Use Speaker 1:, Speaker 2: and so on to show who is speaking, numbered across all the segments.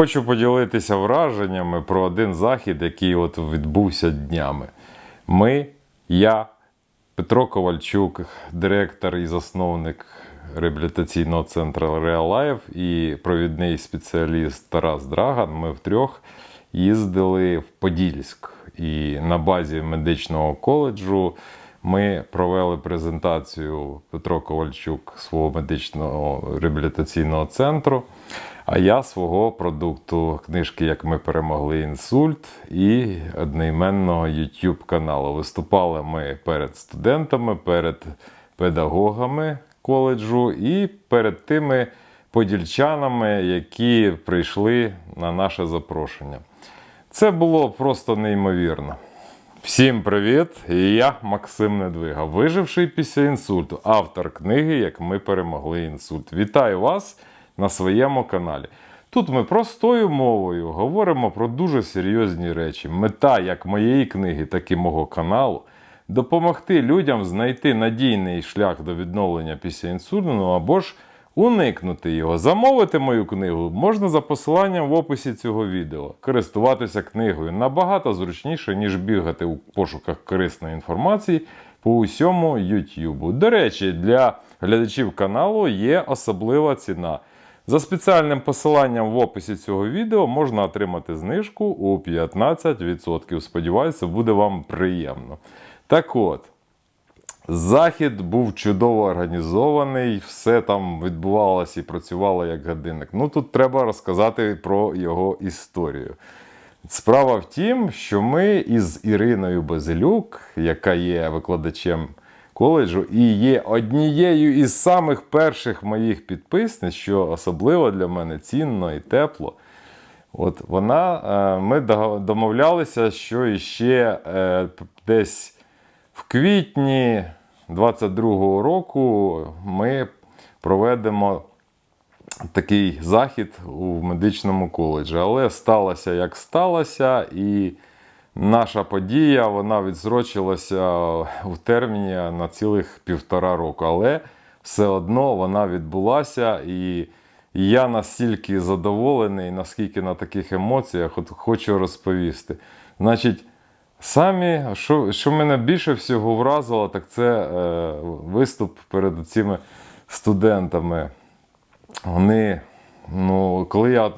Speaker 1: Хочу поділитися враженнями про один захід, який от відбувся днями. Ми, я, Петро Ковальчук, директор і засновник реабілітаційного центру Life і провідний спеціаліст Тарас Драган. Ми втрьох їздили в Подільськ. І на базі медичного коледжу ми провели презентацію Петро Ковальчук свого медичного реабілітаційного центру. А я свого продукту книжки Як ми перемогли інсульт і одноіменного YouTube каналу. Виступали ми перед студентами, перед педагогами коледжу і перед тими подільчанами, які прийшли на наше запрошення. Це було просто неймовірно. Всім привіт! Я Максим Недвига, виживший після інсульту, автор книги Як ми перемогли інсульт. Вітаю вас на своєму каналі. Тут ми простою мовою говоримо про дуже серйозні речі. Мета як моєї книги, так і мого каналу допомогти людям знайти надійний шлях до відновлення після інсульту ну, або ж уникнути його. Замовити мою книгу можна за посиланням в описі цього відео. Користуватися книгою набагато зручніше, ніж бігати у пошуках корисної інформації по усьому YouTube. До речі, для глядачів каналу є особлива ціна. За спеціальним посиланням в описі цього відео можна отримати знижку у 15%. Сподіваюся, буде вам приємно. Так от, захід був чудово організований, все там відбувалося і працювало як годинник. Ну тут треба розказати про його історію. Справа в тім, що ми із Іриною Базилюк, яка є викладачем коледжу, і є однією із самих перших моїх підписниць, що особливо для мене цінно і тепло. От вона, е, ми домовлялися, що іще е, десь в квітні 22-го року ми проведемо такий захід у медичному коледжі. Але сталося як сталося, і наша подія вона відсрочилася в терміні на цілих півтора року. Але все одно вона відбулася і. Я настільки задоволений, наскільки на таких емоціях от хочу розповісти. Значить, самі, що, що мене більше всього вразило, так це е, виступ перед цими студентами. Вони, ну, коли я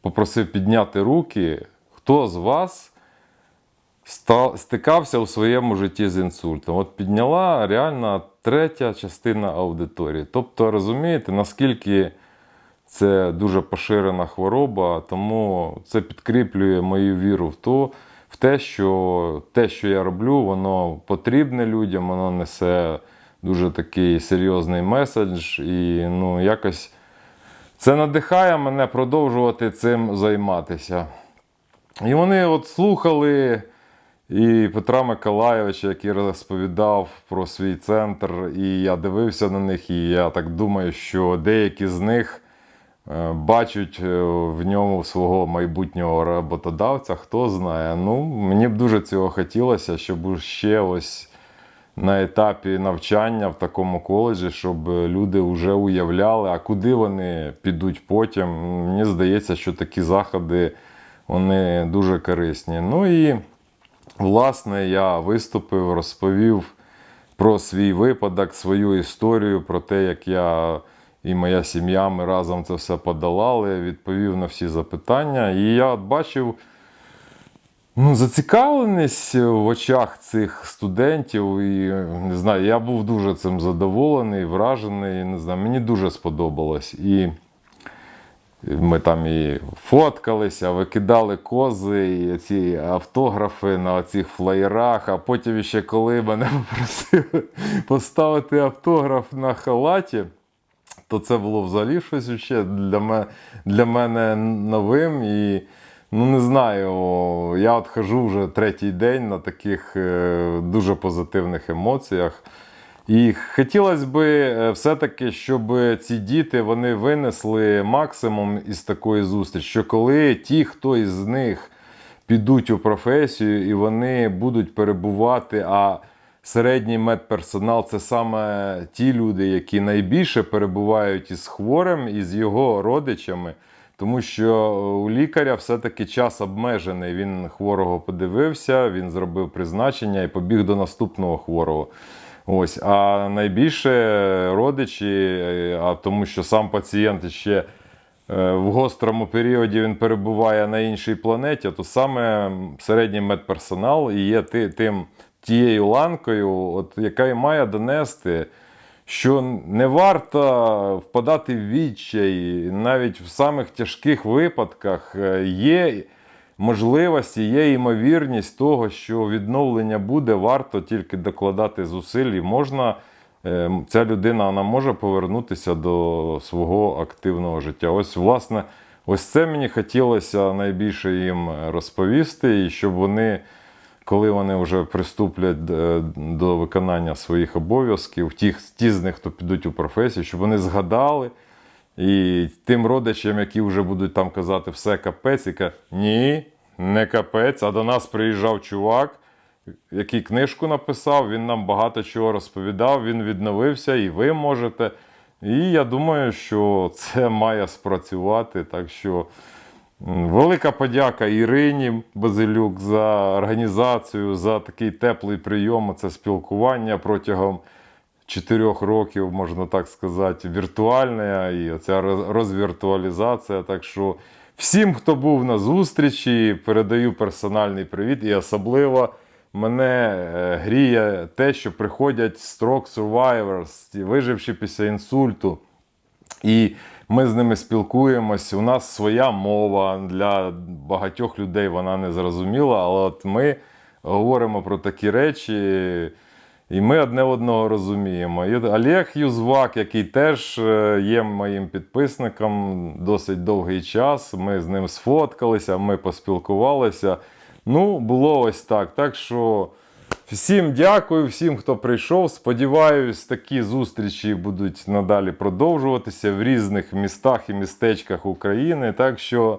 Speaker 1: попросив підняти руки, хто з вас стикався у своєму житті з інсультом? От підняла реально третя частина аудиторії. Тобто, розумієте, наскільки це дуже поширена хвороба, тому це підкріплює мою віру в то, в те, що те, що я роблю, воно потрібне людям, воно несе дуже такий серйозний меседж, і ну, якось це надихає мене продовжувати цим займатися. І вони от слухали і Петра Миколайовича, який розповідав про свій центр, і я дивився на них, і я так думаю, що деякі з них е, бачать е, в ньому свого майбутнього роботодавця, хто знає. Ну, мені б дуже цього хотілося, щоб ще ось на етапі навчання в такому коледжі, щоб люди вже уявляли, а куди вони підуть потім. Мені здається, що такі заходи вони дуже корисні. Ну і власне я виступив, розповів про свій випадок, свою історію, про те, як я і моя сім'я ми разом це все подолали, відповів на всі запитання. І я бачив ну, зацікавленість в очах цих студентів. І не знаю, я був дуже цим задоволений, вражений. Не знаю, мені дуже сподобалось. І ми там і фоткалися, викидали кози, і ці автографи на цих флаєрах. А потім ще коли мене попросили поставити автограф на халаті, то це було взагалі щось ще для мене, для мене новим. І ну не знаю, я от хожу вже третій день на таких е, дуже позитивних емоціях. І хотілося б е, все-таки, щоб ці діти вони винесли максимум із такої зустрічі, що коли ті, хто із них підуть у професію і вони будуть перебувати, а середній медперсонал це саме ті люди, які найбільше перебувають із хворим і з його родичами, Тому що у лікаря все-таки час обмежений. Він хворого подивився, він зробив призначення і побіг до наступного хворого. Ось, а найбільше родичі, е, а тому що сам пацієнт ще е, в гострому періоді він перебуває на іншій планеті, то саме середній медперсонал і є тим, тією ланкою, от, яка і має донести, що не варто впадати в відчай, навіть в самих тяжких випадках е, є можливості, є ймовірність того, що відновлення буде, варто тільки докладати зусиль і можна. е, Ця людина вона може повернутися до свого активного життя. Ось, власне, ось це мені хотілося найбільше їм розповісти, і щоб вони, коли вони вже приступлять е, до виконання своїх обов'язків, ті, ті з них, хто підуть у професію, щоб вони згадали. І тим родичам, які вже будуть там казати все капець, кажуть, ні, не капець, а до нас приїжджав чувак, який книжку написав, він нам багато чого розповідав, він відновився, і ви можете. І я думаю, що це має спрацювати. Так що велика подяка Ірині Базилюк за організацію, за такий теплий прийом, це спілкування протягом чотирьох років, можна так сказати, віртуальна і оця розвіртуалізація. Так що всім, хто був на зустрічі, передаю персональний привіт і особливо. Мене е, гріє те, що приходять stroke survivors, виживши після інсульту. І ми з ними спілкуємось. У нас своя мова для багатьох людей вона не зрозуміла, але от ми говоримо про такі речі, і ми одне одного розуміємо. І Олег Юзвак, який теж е, є моїм підписником досить довгий час. Ми з ним сфоткалися, ми поспілкувалися. Ну, було ось так. Так що. Всім дякую, всім, хто прийшов. Сподіваюсь, такі зустрічі будуть надалі продовжуватися в різних містах і містечках України. Так що